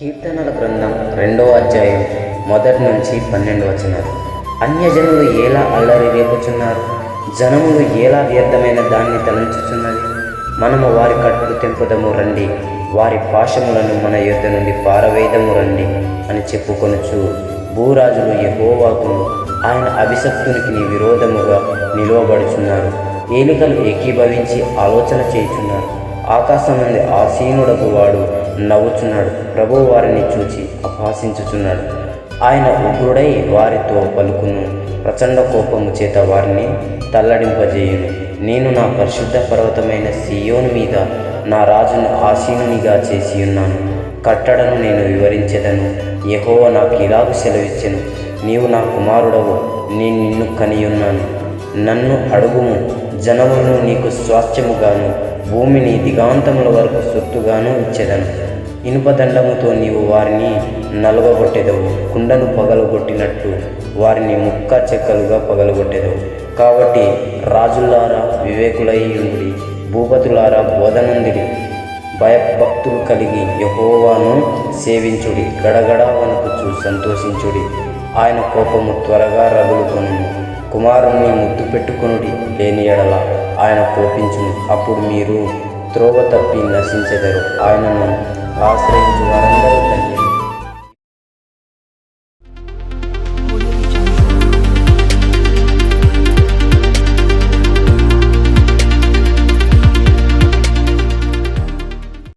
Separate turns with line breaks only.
కీర్తనల గ్రంథం రెండవ అధ్యాయం మొదటి నుంచి పన్నెండు వచనాలు. అన్యజనులు ఎలా అల్లరి రేపుచున్నారు? జనములు ఎలా వ్యర్థమైన దాన్ని తలంచుచున్నది? మనము వారి కట్టులు తెంపుదము రండి వారి పాశములను మన యుద్ధ నుండి పారవేయదము రండి అని చెప్పుకొనుచు భూరాజులు యెహోవాకును ఆయన అభిశక్తునికి విరోధముగా నిలువబడుచున్నారు. ఏలికలు ఏకీభవించి ఆలోచన చేయుచున్నారు. ఆకాశం నుండి ఆసీనుడకు వాడు నవ్వుచున్నాడు. ప్రభు వారిని చూచి అపహాసించుచున్నాడు. ఆయన ఉగ్రుడై వారితో పలుకును. ప్రచండ కోపము చేత వారిని తల్లడింపజేయును. నేను నా పరిశుద్ధ పర్వతమైన సియోను మీద నా రాజును ఆసీనునిగా చేసి ఉన్నాను. కట్టడను నేను వివరించెదను. యహోవ నాకు ఇలాగు సెలవిచ్చెను. నీవు నా కుమారుడవు. నేను నిన్ను కనియున్నాను. నన్ను అడుగుము. జనములను నీకు స్వాస్థ్యముగాను భూమిని దిగాంతముల వరకు సొత్తుగాను ఇచ్చేదను. ఇనుపదండముతో నీవు వారిని నలుగగొట్టెదవు. కుండను పగలగొట్టినట్టు వారిని ముక్క చెక్కలుగా పగలగొట్టెదవు. కాబట్టి రాజులారా వివేకులై భూపతులారా బోధనందిడి. భయభక్తులు కలిగి యహోవాను సేవించుడి. గడగడ వణుకుచు సంతోషించుడి. ఆయన కోపము త్వరగా రగులుకొను కుమారుణ్ణి ముద్దు పెట్టుకునుడి లేని ఎడల ఆయన కోపించును. అప్పుడు మీరు త్రోవ తప్పి నశించెదరు. ఆయనను ఆశ్రయించు వారని